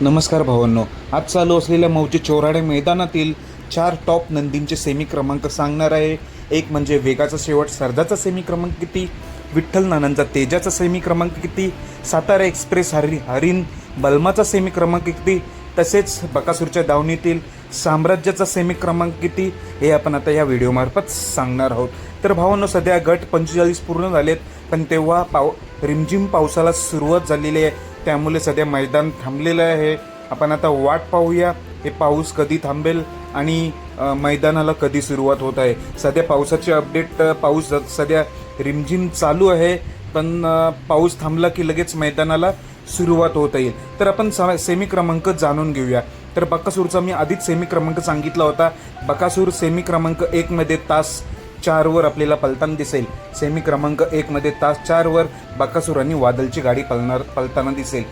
नमस्कार भावांनो. आज चालू असलेल्या मौजे चोराडे मैदानातील चार टॉप नंदींचे सेमी क्रमांक सांगणार आहे. एक म्हणजे वेगाचा शेवट सरदाचा सेमी क्रमांक किती विठ्ठल नानांचा तेजाचा सेमी क्रमांक किती सातारा एक्सप्रेस हरी हरिण बलमाचा सेमी क्रमांक किती तसेच बकासूरच्या दावणीतील साम्राज्याचा सेमी क्रमांक किती हे आपण आता या व्हिडिओमार्फत सांगणार आहोत. तर भावांनो सध्या गट पंचेचाळीस पूर्ण झालेत पण तेव्हा पाव रिमझिम पावसाला सुरुवात झालेली आहे. त्यामुळे सध्या मैदान थांबलेलं आहे. आपण आता वाट पाहूया. हे पाऊस कधी थांबेल आणि मैदानाला कधी सुरुवात होत आहे. सध्या पावसाचे अपडेट पाऊस ज- सध्या रिमझिम चालू आहे. पण पाऊस थांबला की लगेच मैदानाला सुरुवात होत येईल. तर आपण स सेमी क्रमांक जाणून घेऊया. तर बकासूरचा मी आधीच सेमी क्रमांक सांगितला होता. बकासूर सेमी क्रमांक एकमध्ये तास चारवर आपल्याला पलताना दिसेल. सेमी क्रमांक एकमध्ये तास चारवर बाकासूर आणि वादलची गाडी पलणार पलताना दिसेल.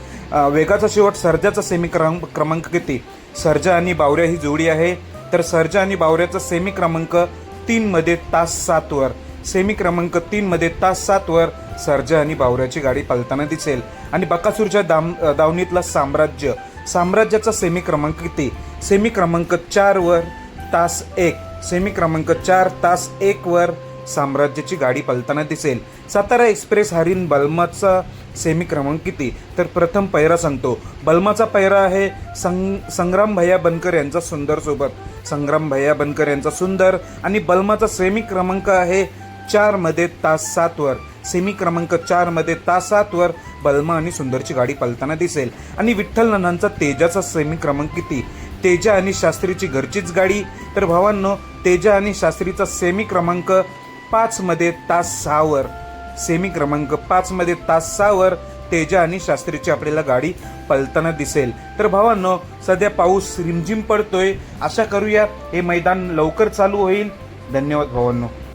वेगाचा शेवट सर्जाचा सेमी क्रमांक क्रमांक किती? सर्जा आणि बावऱ्या ही जोडी आहे. तर सर्जा आणि बावऱ्याचा सेमी क्रमांक तीनमध्ये तास सातवर. सेमी क्रमांक तीनमध्ये तास सातवर सर्जा आणि बावऱ्याची गाडी पलताना दिसेल. आणि बकासूरच्या दाम दावणीतला साम्राज्य. साम्राज्याचा सेमी क्रमांक किती? सेमी क्रमांक चारवर तास एक. सेमी क्रमांक चार तास एक वर साम्राज्याची गाडी पलताना दिसेल. सातारा एक्सप्रेस हरिण बल्माचा सेमी क्रमांक किती? तर प्रथम पैरा सांगतो. बल्माचा पैरा आहे संग संग्राम भैया बनकर यांचा सुंदर सोबत. संग्राम भैया बनकर यांचा सुंदर आणि बल्माचा सेमी क्रमांक आहे चारमध्ये तास सातवर सेमी क्रमांक चारमध्ये तास सातवर बल्मा आणि सुंदरची गाडी पलताना दिसेल. आणि विठ्ठल नानांचा तेजाचा सेमी क्रमांक किती? तेजा आणि शास्त्रीची घरचीच गाडी. तर भावांनो तेजा आणि शास्त्रीचा सेमी क्रमांक पाचमध्ये तास सहावर सेमी क्रमांक पाचमध्ये तास सहावर तेजा आणि शास्त्रीची आपल्याला गाडी पलताना दिसेल. तर भावांनो सध्या पाऊस रिमझिम पडतोय. आशा करूया हे मैदान लवकर चालू होईल. धन्यवाद भावांनो.